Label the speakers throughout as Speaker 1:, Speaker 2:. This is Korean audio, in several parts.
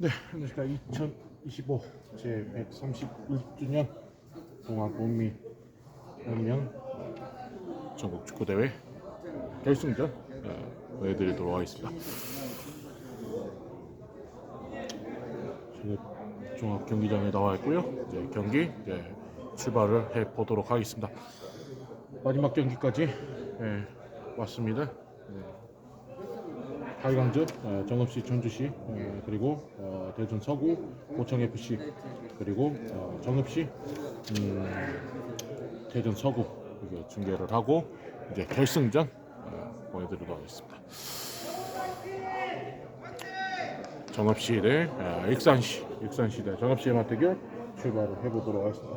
Speaker 1: 네, 안녕하십니까. 2025 제 131주년 동학 북미 연명 전국 축구대회 결승전 어, 보여드리도록 하겠습니다. 지금 종합 경기장에 나와 있고요. 이제 경기 이제 출발을 해 보도록 하겠습니다. 마지막 경기까지 예, 왔습니다. 네. 8강전 어, 정읍시 전주시 어, 그리고 어, 대전 서구 고청 FC 그리고 어, 정읍시 음, 대전 서구 중계를 하고 이제 결승전 어, 보여드리도록 하겠습니다. 정읍시 대 어, 익산시 익산시 대 정읍시의 맞대결 출발을 해보도록 하겠습니다.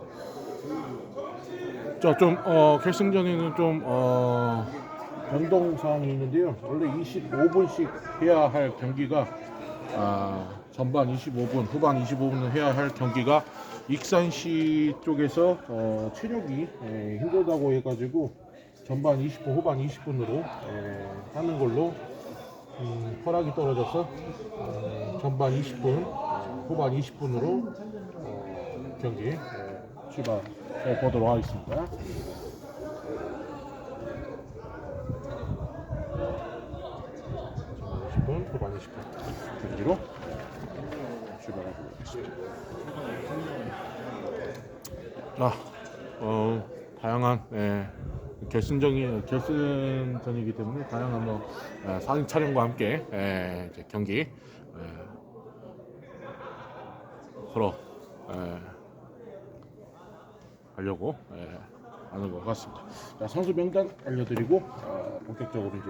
Speaker 1: 자 좀 어, 결승전에는 좀 어, 변동 사항이 있는데요. 원래 25분씩 해야 할 경기가 아, 전반 25분, 후반 25분을 해야 할 경기가 익산시 쪽에서 어, 체력이 에, 힘들다고 해가지고 전반 20분, 후반 20분으로 하는 걸로 음, 허락이 떨어져서 어, 전반 20분, 어, 후반 20분으로 어, 경기 에, 출발해 보도록 하겠습니다. 전반 20분, 후반 20분 경기로 출발하고 있습니다. 자, 어, 다양한 예, 결승전이 결승전이기 때문에 다양한 뭐 예, 사진 촬영과 함께 예, 이제 경기 예, 서로 예, 하려고 예, 하는 것 같습니다. 자, 선수 명단 알려드리고 어, 본격적으로 이제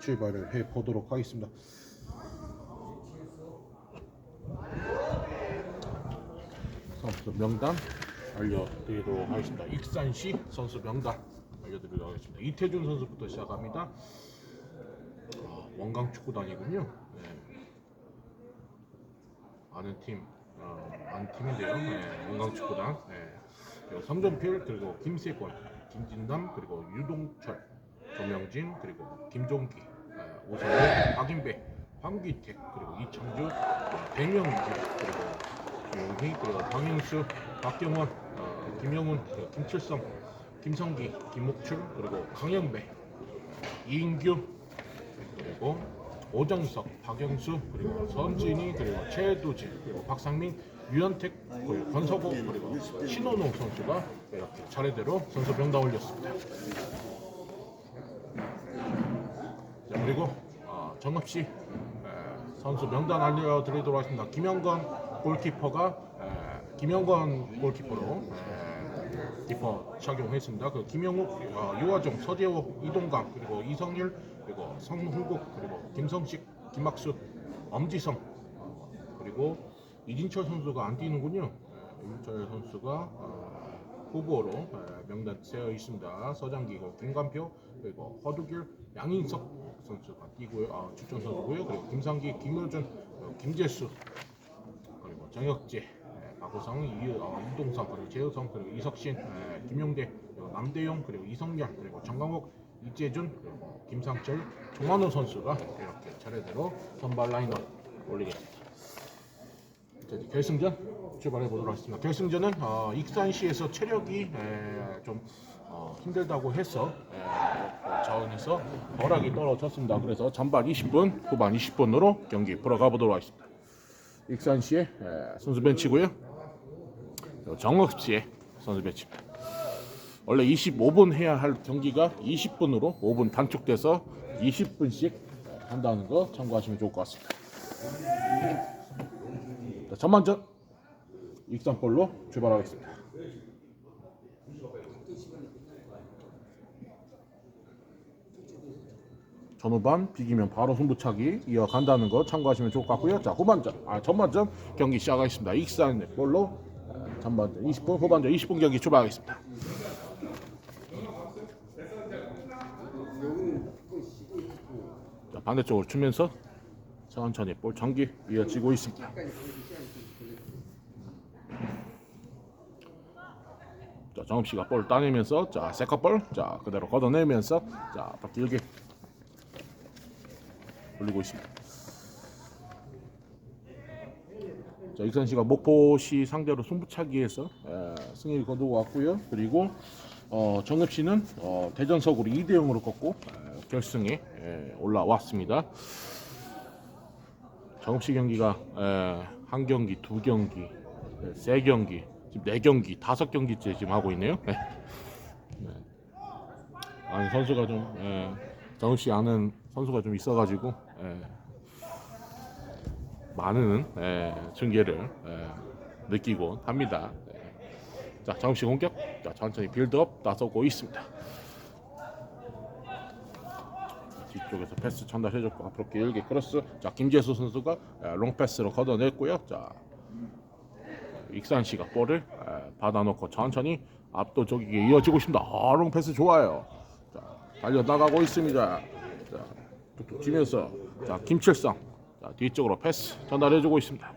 Speaker 1: 출발을 해 보도록 하겠습니다. 선수 명단 알려드리도록 하겠습니다. 익산시 선수 명단 알려드리도록 하겠습니다. 이태준 선수부터 시작합니다. 어, 원광 축구단이군요. 네. 아는 팀, 어, 아는 팀인데요. 네, 원광 축구단. 네. 그리고 성전필 그리고 김세권, 김진남 그리고 유동철, 조명진 그리고 김종기, 어, 오성호, 박인배, 황기택 그리고 이창주, 어, 백명기 그리고 조용희 그리고 박영수, 박경원, 어, 김영훈, 그리고 김칠성, 김성기, 김목출 그리고 강영배, 이인규 그리고 오정석, 박영수 그리고 선진이 그리고 최도진 그리고 박상민, 유현택 그리고 권서고 그리고 신원호 선수가 이렇게 차례대로 선수 병단 올렸습니다. 자, 그리고 어, 정읍시 에, 선수 명단 알려드리도록 하겠습니다. 김영건 골키퍼가 에, 김영건 골키퍼로 에, 키퍼 착용했습니다. 그 김영욱, 어, 유화종, 서재호, 이동강 그리고 이성일 그리고 성훈국 그리고 김성식, 김학수, 엄지성 어, 그리고 이진철 선수가 안 뛰는군요. 에, 이진철 선수가 어, 후보로 에, 명단 세어 있습니다. 서장기고 김관표 그리고 허두길 양인석 선수가 뛰고요. 아, 출전 선수고요. 그리고 김상기, 김효준, 어, 김재수 정혁재, 에, 박우성, 이, 어, 이동성 그리고 재우성 그리고 이석신, 에, 김용대 그리고 남대용 그리고 이성열 그리고 정강욱, 이재준 그리고 김상철, 종만호 선수가 이렇게 차례대로 선발 라인업 올리겠습니다. 자, 이제 결승전 출발해 보도록 하겠습니다. 결승전은 어, 익산시에서 체력이 에, 좀 어, 힘들다고 해서 에, 그 자원에서 허락이 떨어졌습니다. 그래서 전반 20분, 후반 20분으로 경기 풀어가 보도록 하겠습니다. 익산시의 에, 선수 벤치고요. 그리고 정읍 시의 선수 벤치입니다. 원래 25분 해야 할 경기가 20분으로 5분 단축돼서 20분씩 한다는 거 참고하시면 좋을 것 같습니다. 자, 전반전 익산골로 출발하겠습니다. 전후반 비기면 바로 승부차기 이어간다는 거 참고하시면 좋을 것 같고요. 자 후반전, 아 전반전 경기 시작하겠습니다. 익산 골로 어, 전반전 20분, 후반전 20분 경기 출발하겠습니다. 자 반대쪽으로 치면서 천천히 볼 전기 이어지고 있습니다. 자 정읍 씨가 볼 따내면서 자 세컨 볼 자 그대로 걷어내면서 자볼 길게 올리고 있습니다. 자, 익산시가 목포시 상대로 승부차기에서 에, 승리를 거두고 왔고요. 그리고 어, 정읍시는 어, 대전 서구를 2대 0으로 꺾고 에, 결승에 에, 올라왔습니다. 정읍시 경기가 에, 한 경기, 두 경기, 에, 세 경기, 지금 네 경기, 다섯 경기째 지금 하고 있네요. 네. 네. 아니 선수가 좀 에, 정읍시 아는 선수가 좀 있어가지고 에, 많은 에, 중계를 에, 느끼곤 합니다. 네. 자, 정읍시 공격. 자, 천천히 빌드업 나서고 있습니다. 뒤쪽에서 패스 전달해줬고 앞으로 길게 크로스. 자, 김재수 선수가 에, 롱 패스로 걷어냈고요. 자, 익산 씨가 볼을 에, 받아놓고 천천히 압도적이게 이어지고 있습니다. 아, 롱 패스 좋아요. 자, 달려 나가고 있습니다. 자, 툭툭 치면서 자, 김칠성 자, 뒤쪽으로 패스 전달해주고 있습니다.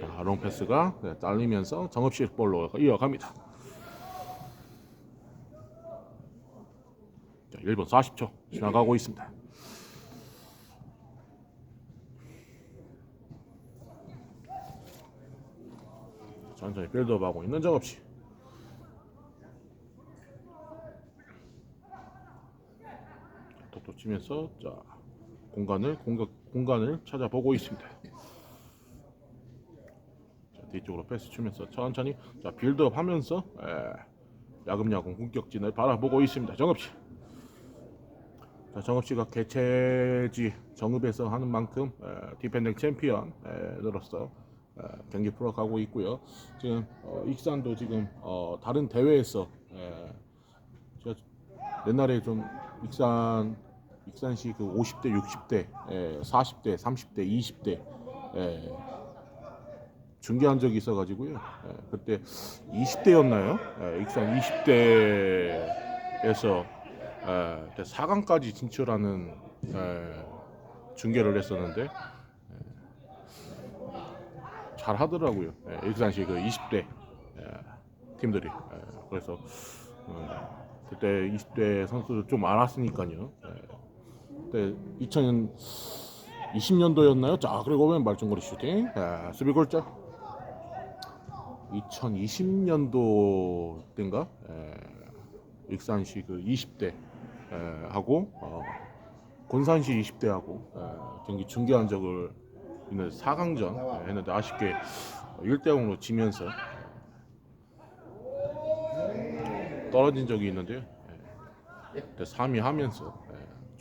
Speaker 1: 자, 롱 패스가 네, 잘리면서 정읍시 볼로 이어갑니다. 자, 1분 40초 지나가고 있습니다. 천천히 빌드업하고 있는 정읍시. 치면서 자 공간을 공격 공간을 찾아보고 있습니다. 자, 뒤쪽으로 패스 치면서 천천히 자 빌드업 하면서 에, 야금야금 공격진을 바라보고 있습니다. 정읍시. 자, 정읍시가 개최지 정읍에서 하는 만큼 에, 디펜딩 챔피언으로서 에, 경기 풀어가고 있고요. 지금 어, 익산도 지금 어, 다른 대회에서 에, 제가 옛날에 좀 익산 익산시 그 50대, 60대, 에, 40대, 30대, 20대 에, 중계한 적이 있어가지고요. 에, 그때 20대였나요? 익산 20대에서 4강까지 진출하는 에, 중계를 했었는데 에, 잘 하더라고요. 에, 익산시 그 20대 에, 팀들이 에, 그래서 어, 그때 20대 선수들 좀 많았으니까요. 예. 그때 2020년도였나요? 자, 그리고 왼발 중거리 슈팅. 예, 수비 골절. 2020년도 때인가? 예, 익산시 그 20대 예, 하고 어, 곤산시 20대하고 예, 경기 중계한 적을 있는 4강전 예, 했는데 아쉽게 1대 0으로 지면서 떨어진 적이 있는데요. 예. 그때 3위 하면서 예,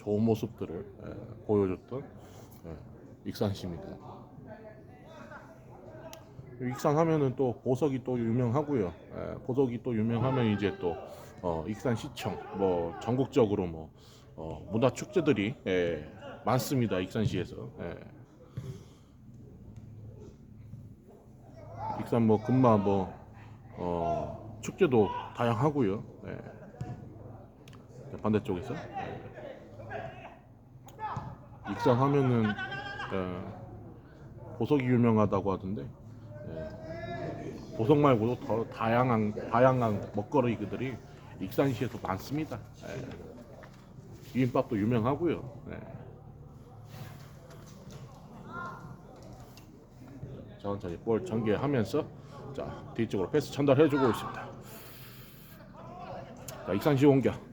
Speaker 1: 좋은 모습들을 예, 보여줬던 예, 익산시입니다. 익산 하면은 또 보석이 또 유명하고요. 예, 보석이 또 유명하면 이제 또 어, 익산시청 뭐 전국적으로 뭐 어, 문화 축제들이 예, 많습니다. 익산시에서. 예. 익산 뭐 금마 뭐 어, 축제도 다양하고요. 예. 자, 반대쪽에서 예. 익산 하면은 예, 보석이 유명하다고 하던데 예. 보석 말고도 더 다양한 다양한 먹거리들이 익산시에서 많습니다. 예. 비빔밥도 유명하고요. 예. 천천히 볼 전개하면서 자 뒤쪽으로 패스 전달해주고 있습니다. 자 익산시 공격.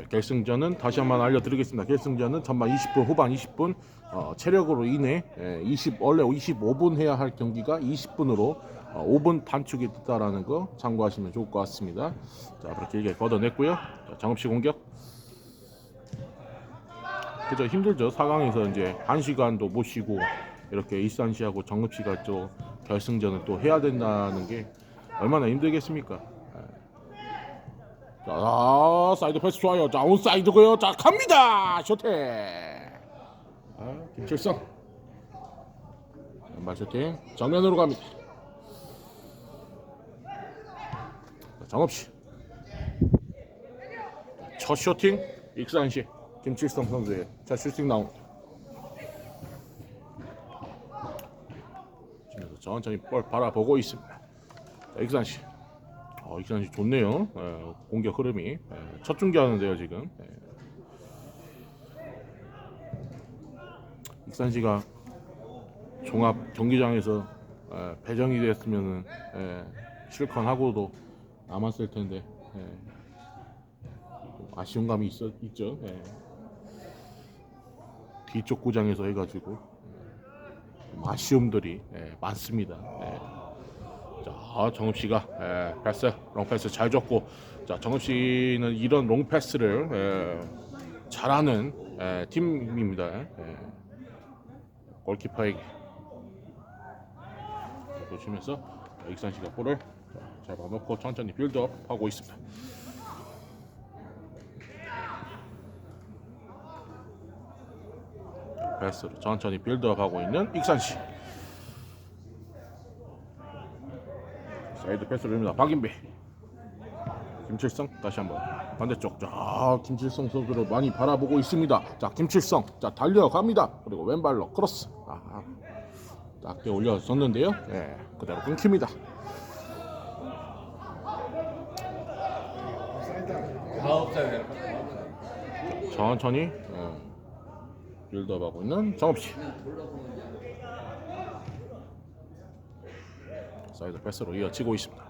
Speaker 1: 자, 결승전은 다시 한번 알려드리겠습니다. 결승전은 전반 20분 후반 20분 어, 체력으로 인해 예, 20 원래 25분 해야 할 경기가 20분으로 어, 5분 단축이 됐다라는 거 참고하시면 좋을 것 같습니다. 자 그렇게 길게 걷어냈고요. 자, 장업시 공격. 그죠 힘들죠. 4강에서 이제 한 시간도 못 쉬고 이렇게 일산시하고 정읍시가 또 결승전을 또 해야 된다는 게 얼마나 힘들겠습니까? 예. 자, 아, 사이드 패스 좋아요. 자, 온사이드고요. 자, 갑니다. 쇼팅. 아, 김철성. 왼발 쇼팅. 정면으로 갑니다. 자, 정업시. 첫 쇼팅. 익산시. 김칠성 선수의 첫 슈팅 나옵니다. 지금서 천천히 볼 바라보고 있습니다. 자, 익산시. 어, 익산시 좋네요. 예, 공격 흐름이 예, 첫 중계하는데요 지금. 예. 익산시가 종합 경기장에서 에, 배정이 됐으면은 에, 실컷 하고도 남았을 텐데 에, 좀 아쉬운 감이 있어, 있죠. 예. 뒤쪽 구장에서 해가지고 좀 아쉬움들이 예, 많습니다. 예. 자 정읍 씨가 예, 패스 롱 패스 잘 줬고 자 정읍 씨는 이런 롱 패스를 예, 잘하는 예, 팀입니다. 예. 골키퍼에게 보시면서 익산 씨가 볼을 자, 잡아놓고 천천히 빌드업 하고 있습니다. 패스로 천천히 빌드업 하고 있는 익산 씨. 사이드 패스를 줍니다. 박인배. 김칠성 다시 한번 반대쪽. 자, 김칠성 선수를 많이 바라보고 있습니다. 자, 김칠성. 자, 달려갑니다. 그리고 왼발로 크로스. 아, 낮게 올려줬는데요. 예, 그대로 끊깁니다. 천천히 예, 빌드업하고 있는 정업씨. 사이드 패스로 이어지고 있습니다.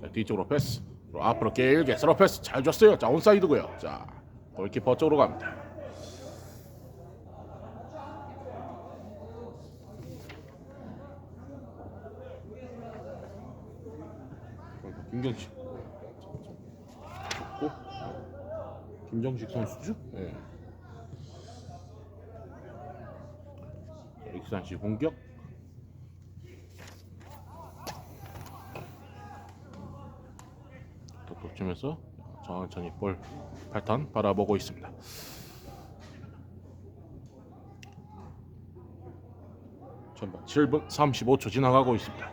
Speaker 1: 자, 뒤쪽으로 패스. 앞으로 길게 스로 패스 잘 줬어요. 자 온사이드고요. 자 골키퍼 쪽으로 갑니다. 김경식. 김정식 선수죠? 예. 익산 씨 공격. 톡톡 치면서 천천히 볼 패턴 바라보고 있습니다. 전반 7분 35초 지나가고 있습니다.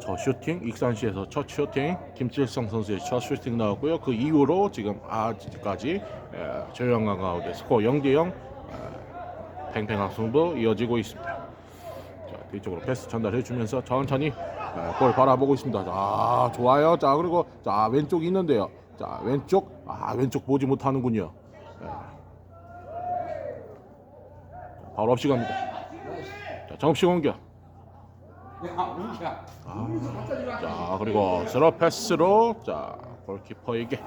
Speaker 1: 저 슈팅 익산시에서 첫 슈팅 김칠성 선수의 첫 슈팅 나왔고요. 그 이후로 지금 아직까지 에, 조용한 가운데 스코어 0대 0 에, 팽팽한 승부 이어지고 있습니다. 자, 뒤쪽으로 패스 전달해 주면서 천천히 에, 볼 바라보고 있습니다. 자, 좋아요. 자, 그리고 자, 왼쪽 있는데요. 자, 왼쪽 아, 왼쪽 보지 못하는군요. 에. 자, 바로 없이 갑니다. 자, 정없이 공격.
Speaker 2: 야 우야
Speaker 1: 자 그리고 스로 패스로 자 골키퍼에게. 자,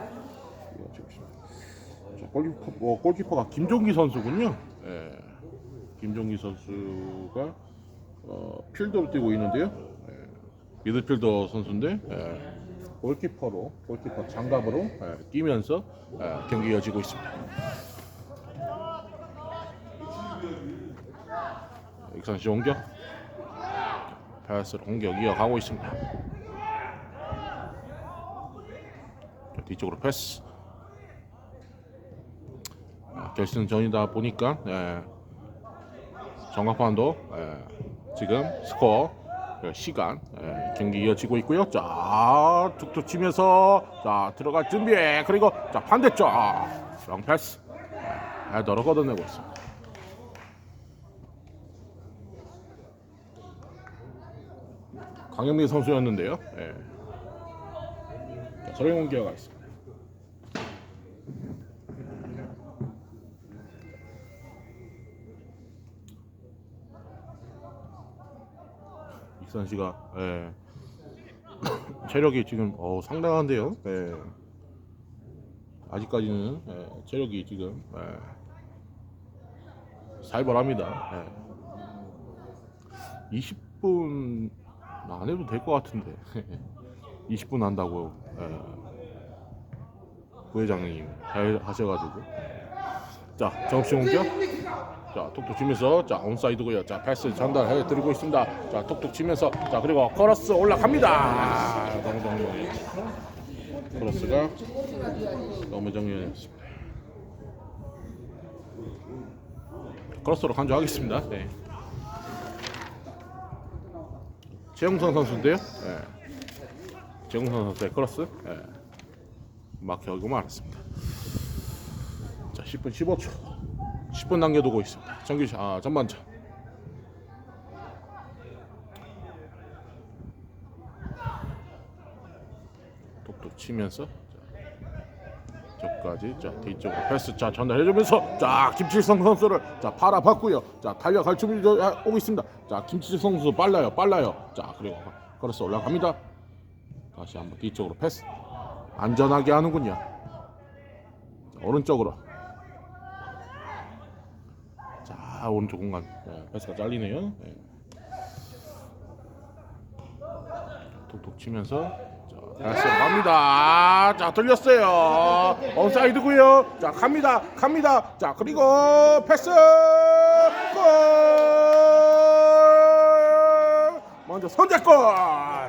Speaker 1: 골키퍼 어, 골키퍼가 김종기 선수군요. 예, 김종기 선수가 어, 필드를 뛰고 있는데요. 예, 미드필더 선수인데 예, 골키퍼로 골키퍼 장갑으로 예, 뛰면서 예, 경기 이어지고 있습니다. 익산시 공격 패스로 공격 이어가고 있습니다. 자, 뒤쪽으로 패스. 아, 결승 전이다 보니까 예, 정확판도 예, 지금 스코어 그 시간 예, 경기 이어지고 있고요. 자 툭툭 치면서 자 들어갈 준비 그리고 자 반대쪽 아, long 패스 예, 헤더로 걷어내고 있습니다. 강영민 선수였는데요. 예. 자, 서령 공개가 있습니다. 익산 씨가 예. 체력이 지금 어, 상당한데요. 예. 아직까지는 예, 체력이 지금 예. 살벌합니다. 예. 20분 안 해도 될 것 같은데 20분 한다고 예. 부회장님 잘 하셔가지고 자 정없이 공격 자 톡톡 치면서 자 온사이드고요 자 패스 전달해 드리고 있습니다 자 톡톡 치면서 자 그리고 커러스 올라갑니다 정리 크로스가 너무 정리했습니다 크로스로 간주하겠습니다 네. 최용선 선수인데요. 예. 최용선 선수의 크로스 예. 막혀오고 말았습니다. 자, 10분 15초. 10분 남겨두고 있습니다. 정규 아, 전반전. 톡톡 치면서 자, 저 여기까지 자 뒤쪽으로 패스 자 전달해주면서 자 김칠성 선수를 자 팔아봤고요. 자 달려갈 준비 오고 있습니다. 자 김칠성 선수 빨라요 빨라요. 자 그리고 걸어서 올라갑니다. 다시 한번 뒤쪽으로 패스. 안전하게 하는군요. 자, 오른쪽으로 자 오른쪽 공간 네, 패스가 잘리네요 네. 톡톡 치면서 자, 패스 갑니다. 자, 들렸어요. 온사이드고요. 자, 갑니다. 갑니다. 자, 그리고 패스 골! 먼저 선제골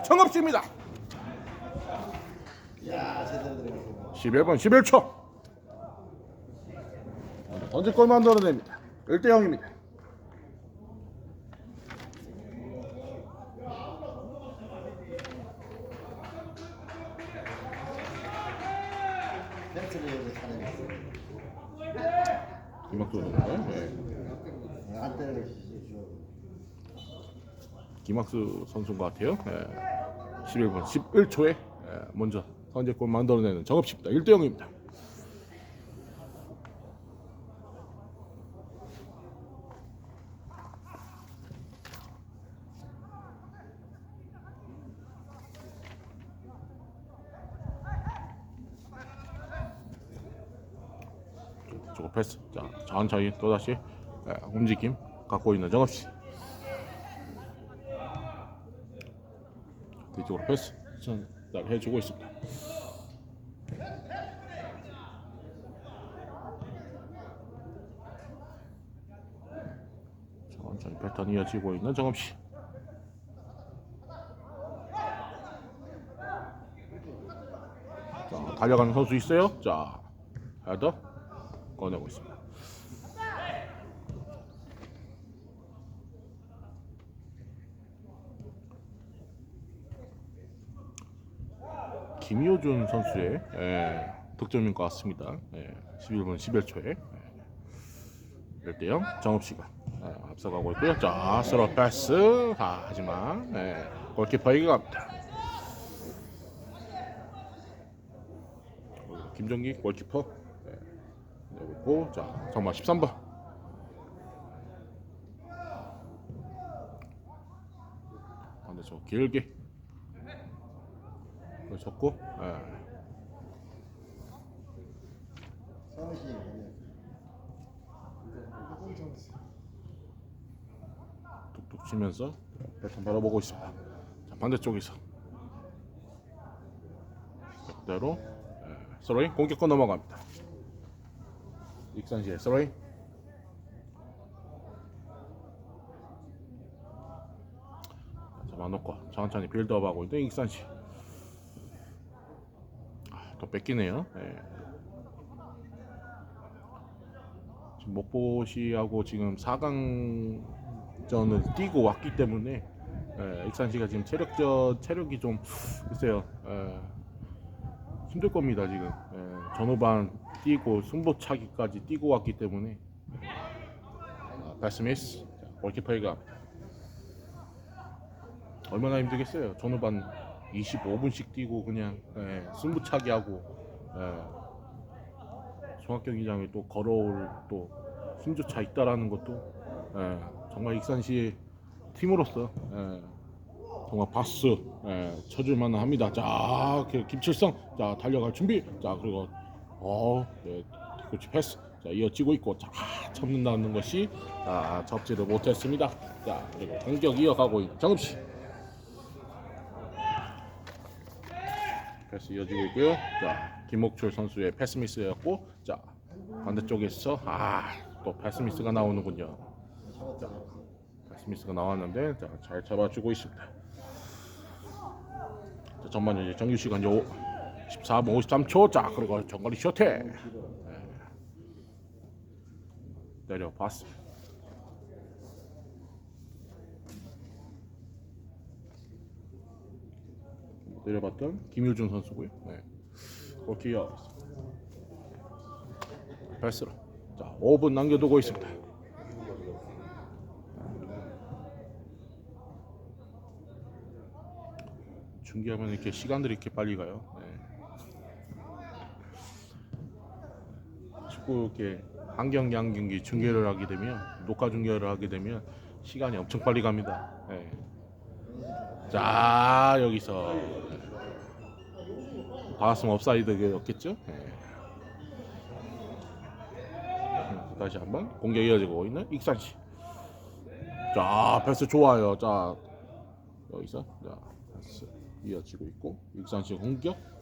Speaker 1: 정업씨입니다.
Speaker 3: 야 제대로 들어갔어.
Speaker 1: 11분 11초. 선제골 만들어냅니다. 1대 0입니다.
Speaker 3: 펜스를 여기서 잘해냈어.
Speaker 1: 김학도 선수. 네.
Speaker 3: 안 때려줘.
Speaker 1: 김학수 선수인 것 같아요. 예. 11분 11초에 예, 먼저 선제골 만들어내는 정업씨입니다. 1대 0입니다. 저거 패스. 자, 천천히 또다시 예, 움직임 갖고 있는 정업씨. 뒤쪽으로 패스 전달 해주고 있습니다. 천천히 패턴 이어지고 있는. 자, 달려가는 선수 있어요. 자, 헤더 꺼내고 있습니다. 김효준 선수의 예, 득점인 것 같습니다. 예, 11분 11초에 1대 0 정읍씨가 예, 앞서가고 있고요. 자, 서로 패스. 아, 하지만 예, 골키퍼에게 갑니다. 김정기 골키퍼 예, 내고 자, 정말 13번. 반대쪽 길게 그렇고 예.
Speaker 3: 서울시
Speaker 1: 툭툭 치면서 패턴 바라보고 있습니다. 자, 반대쪽에서 그대로 예, 서로인 공격권 넘어갑니다. 익산시의 서로인 잡아놓고 천천히 빌드업하고 있는 익산시 아, 또 뺏기네요. 예. 지금 목보시하고 지금 4강전을 뛰고 왔기 때문에 예, 익산시가 지금 체력저 체력이 좀 글쎄요 예, 힘들 겁니다 지금 예, 전후반 뛰고 승부차기까지 뛰고 왔기 때문에 아, 베스미스 자, 골키퍼가. 얼마나 힘들겠어요. 전후반 25분씩 뛰고 그냥 예, 승부차기 하고 예, 종합경기장에 또 걸어올 또 승조차 있다라는 것도 예, 정말 익산시 팀으로서 예, 정말 박수 예, 쳐줄만 합니다. 자, 그 김칠성. 자 달려갈 준비. 자 그리고 어, 네, 뒤꿈치 패스. 자 이어지고 있고 자 참는다는 것이 자 접지를 못했습니다. 자 그리고 공격 이어가고 있는 정읍 씨. 패스 이어지고 있고요. 자 김목철 선수의 패스 미스였고 자 반대쪽에서 아또 패스 미스가 나오는군요. 자, 패스 미스가 나왔는데 자, 잘 잡아주고 있습니다. 자, 전반 이제 정규 시간 요 14분 53초 자 그리고 정거리 쇼트 네. 내려봤습니다. 내려봤던 김효준 선수고요. 네. 골키어 패스로 자 5분 남겨두고 있습니다. 중계하면 이렇게 시간들이 이렇게 빨리 가요. 네. 자꾸 이렇게 한 경기 한 경기 중계를 하게 되면 녹화 중계를 하게 되면 시간이 엄청 빨리 갑니다. 예. 자 여기서 바스 업사이드였겠죠? 예. 음, 다시 한번 공격 이어지고 있는 익산시. 자 패스 좋아요. 자 여기서 자 패스 이어지고 있고 익산시 공격.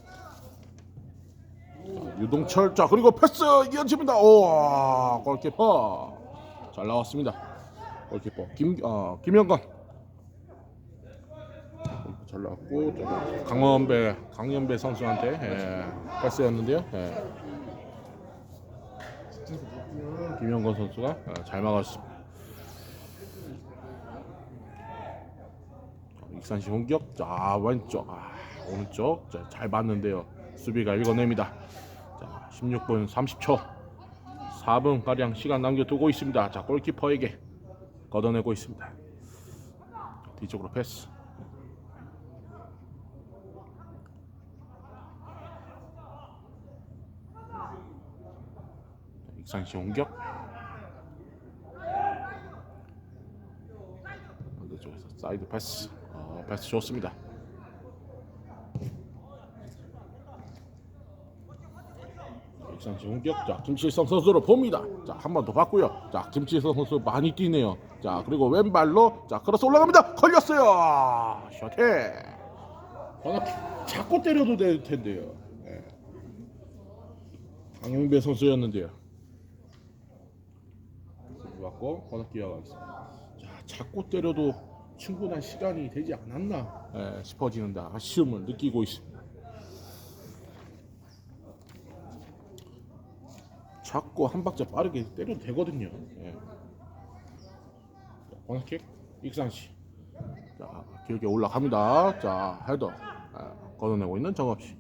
Speaker 1: 자, 유동철 자 그리고 패스 이어집니다. 오 골키퍼 잘 나왔습니다. 골키퍼 김 어, 김영건 잘 나왔고 저 강원배 강연배 선수한테 예, 패스였는데요. 예. 김영건 선수가 어, 잘 막았습니다. 익산시 공격 자 왼쪽 아, 오른쪽 자, 잘 봤는데요 수비가 읽어냅니다. 자 16분 30초. 4분 가량 시간 남겨두고 있습니다. 자 골키퍼에게 걷어내고 있습니다. 뒤쪽으로 패스. 자, 익산시 공격. 반대쪽에서 사이드 패스. 어, 패스 좋습니다 익산시 공격. 자 김칠성 선수를 봅니다. 자 한 번 더 봤고요. 자 김칠성 선수 많이 뛰네요. 자 그리고 왼발로 자 크로스 올라갑니다. 걸렸어요. 셔팅 아, 자꾸 때려도 될 텐데요. 예. 강용배 선수였는데요. 맞고 번호기어가 있습니다. 자, 자꾸 때려도 충분한 시간이 되지 않았나. 예, 싶어지는데 아쉬움을 느끼고 있습니다. 자꾸 한 박자 빠르게 때려도 되거든요. 예. 자, 번호킥 익산시 자 길게 올라갑니다. 자 헤더 예, 걷어내고 있는 정업시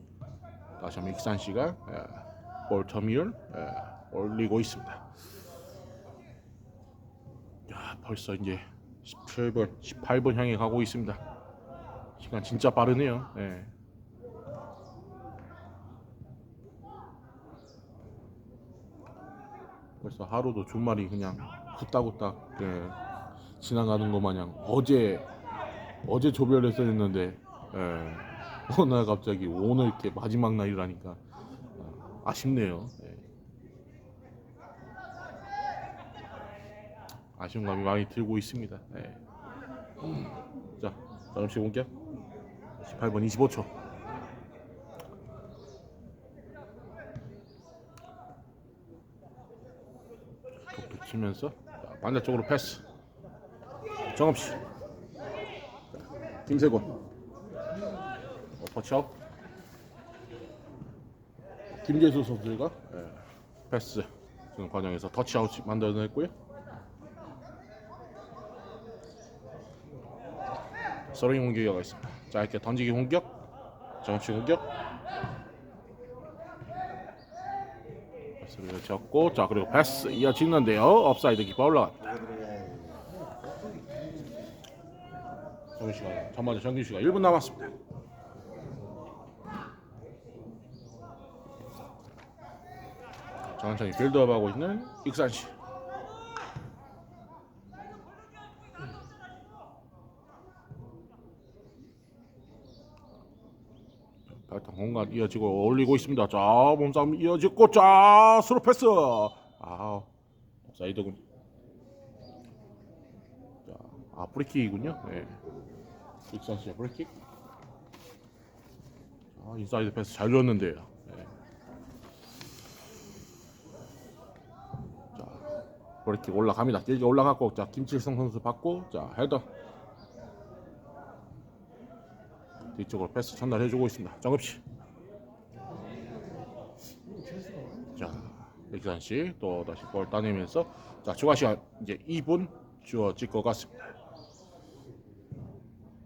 Speaker 1: 다시 한번 익산시가 예, 볼 터미를 예, 올리고 있습니다. 야, 벌써 이제 17분, 18분 향해 가고 있습니다. 시간 진짜 빠르네요. 예. 벌써 하루도 주말이 그냥 후딱후딱 예, 지나가는 것 마냥 어제 어제 조별했어야 했는데 예, 날 갑자기 오늘 이렇게 마지막 날이라니까 아, 아쉽네요. 예. 아쉬운 감이 많이 들고 있습니다. 예. 자, 잠시 공격. 18분 25초. 치면서 자, 반대쪽으로 패스. 정업 씨. 자, 김세곤. 어, 터치아웃. 김재수 선수가 예, 패스 지금 과정에서 터치아웃 만들어냈고요. 서로인 공격이 있습니다. 짧게 던지기 공격, 정치 공격. 패스를 쳤고, 자 그리고 패스 이어지는데요. 업사이드 기파 올라갑니다. 정규 시간, 전반전 정규 시간 1분 남았습니다. 천천히 빌드업하고 있는 익산시. 공간 이어지고 올리고 있습니다. 자 몸싸움 이어지고 자 스루 패스. 아 사이드군. 자아 프리킥이군요. 네. 익선수의 프리킥. 아 인사이드 패스 잘 줬는데요. 네. 자 프리킥 올라갑니다. 길게 올라갔고 자 김칠성 선수 받고 자 헤더. 뒤쪽으로 패스 전달해주고 있습니다. 정읍씨. 자, 백산 씨또 다시 볼 따내면서 자 추가 시간 이제 2분 주어질 것 같습니다.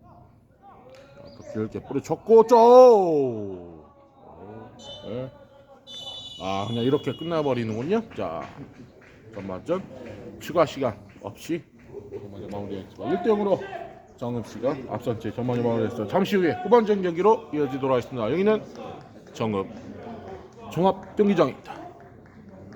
Speaker 1: 자, 또 길게 뿌려쳤고 쪼. 네. 아 그냥 이렇게 끝나버리는군요. 자 전반전 추가 시간 없이 전반전 마무리했습니다. 1대 0으로 정읍 씨가 앞선 채 전반전 마무리했어요. 잠시 후에 후반전 경기로 이어지도록 하겠습니다. 여기는 정읍 종합 경기장입니다.